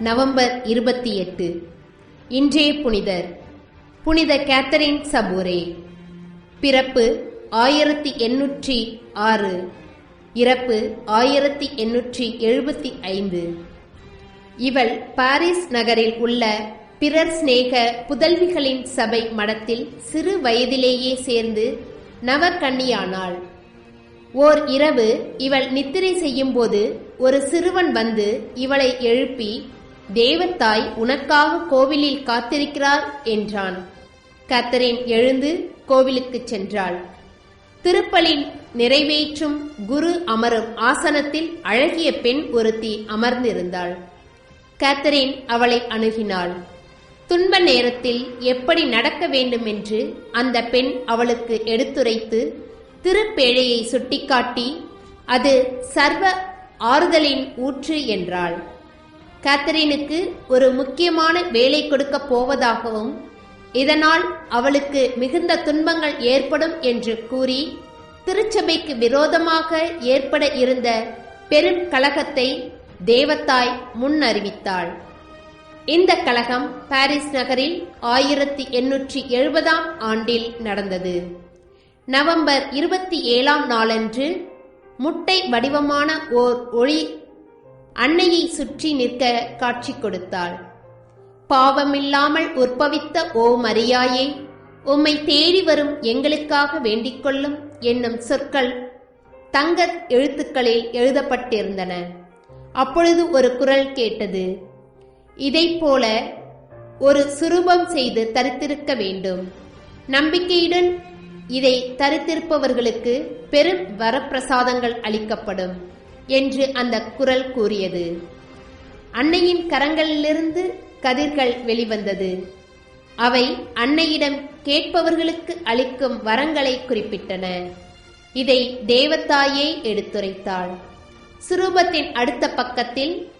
November இருபத்தி எட்டு. இன்றைய புனிதர். புனித கேத்தரின் சபூரே. பிறப்பு ஆயிரத்தி எண்ணூற்றி ஆறு. இறப்பு ஆயிரத்தி எண்ணூற்றி எழுபத்தி ஐந்து. இவள் பாரிஸ் நகரில் உள்ள பிறர் சிநேக புதல்விகளின் சபை மடத்தில் சிறு வயதிலேயே சேர்ந்து நவக்கண்ணியானாள் ஓர் இரவு இவள் நித்திரை செய்யும்போது ஒரு சிறுவன் வந்து இவளை எழுப்பி தேவத்தாய் உனக்காக கோவிலில் காத்திருக்கிறார் என்றான். கத்தரின் எழுந்து கோவிலுக்குச் சென்றாள். திருப்பலின் நிறைவேற்றும் குரு அமரும் ஆசனத்தில் அழகிய பெண் ஒருத்தி அமர்ந்திருந்தாள். கேத்தரின் அவளை அணுகினாள். துன்ப நேரத்தில் எப்படி நடக்க வேண்டுமென்று அந்த பெண் அவளுக்கு எடுத்துரைத்து திருப்பேழையை சுட்டிக்காட்டி அது சர்வ ஆறுதலின் ஊற்று என்றாள். கேத்தரினுக்கு ஒரு முக்கியமான வேலை கொடுக்கப் போவதாகவும் இதனால் அவளுக்கு மிகுந்த துன்பங்கள் ஏற்படும் என்று கூறி திருச்சபைக்கு விரோதமாக ஏற்பட இருந்த பெரும் கழகத்தை தேவத்தாய் முன்னறிவித்தாள். இந்த கழகம் பாரிஸ் நகரில் ஆயிரத்தி எண்ணூற்றி எழுபதாம் ஆண்டில் நடந்தது. நவம்பர் இருபத்தி ஏழாம் நாளன்று முட்டை வடிவமான ஓர் ஒளி அன்னையை சுற்றி நிற்க காட்சி கொடுத்தாள். பாவமில்லாமல் உற்பவித்த ஓ மரியாயே உம்மை தேடி வரும் எங்களுக்காக வேண்டிக் கொள்ளும் என்னும் சொற்கள் தங்க எழுத்துக்களில் எழுதப்பட்டிருந்தன. அப்பொழுது ஒரு குரல் கேட்டது. இதைப் போல ஒரு சுரூபம் செய்து தரித்திருக்க வேண்டும். நம்பிக்கையுடன் இதை தரித்திருப்பவர்களுக்கு பெரும் வரப்பிரசாதங்கள் அளிக்கப்படும். என்று அந்த குரல் கூறியது. அன்னையின் கரங்களிலிருந்து கதிர்கள் வெளிவந்தது. அவை அன்னையிடம் கேட்பவர்களுக்கு அளிக்கும் வரங்களை குறிப்பிட்டன. இதை தேவத்தாயே எடுத்துரைத்தாள். சுரூபத்தின் அடுத்த பக்கத்தில்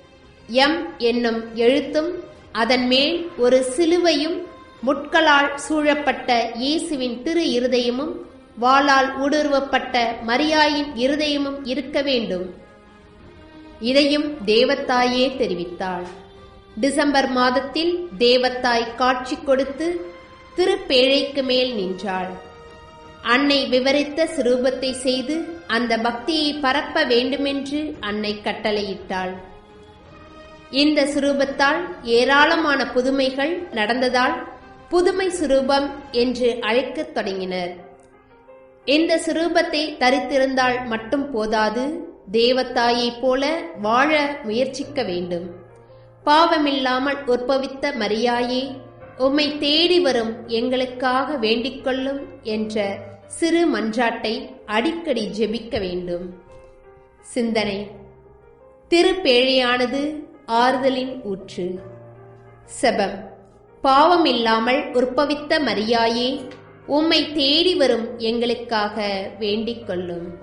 எம் என்னும் எழுத்தும் அதன் மேல் ஒரு சிலுவையும் முட்களால் சூழப்பட்ட இயேசுவின் திரு இருதயமும் வாளால் ஊடுருவப்பட்ட மரியாயின் இருதயமும் இருக்க வேண்டும். இதையும் தேவத்தாயே தெரிவித்தாள். டிசம்பர் மாதத்தில் தேவத்தாய் காட்சி கொடுத்து திருப்பேழைக்கு மேல் நின்றாள். அன்னை விவரித்த சுரூபத்தை செய்து அந்த பக்தியை பரப்ப வேண்டுமென்று அன்னை கட்டளையிட்டாள். இந்த சுரூபத்தால் ஏராளமான புதுமைகள் நடந்ததால் புதுமை சுரூபம் என்று அழைக்கத் தொடங்கினர். இந்த சுரூபத்தை தரித்திருந்தால் மட்டும் போதாது தேவத்தாயைப் போல வாழ முயற்சிக்க வேண்டும். பாவமில்லாமல் உற்பவித்த மரியாயே உம்மை தேடி வரும் எங்களுக்காக வேண்டிக்கொள்ளும் என்ற சிறு மன்றாட்டை அடிக்கடி ஜெபிக்க வேண்டும். சிந்தனை. திருப்பேழையானது ஆறுதலின் ஊற்று. செபம். பாவமில்லாமல் உற்பவித்த மரியாயே உம்மை தேடி வரும் எங்களுக்காக வேண்டிக் கொள்ளும்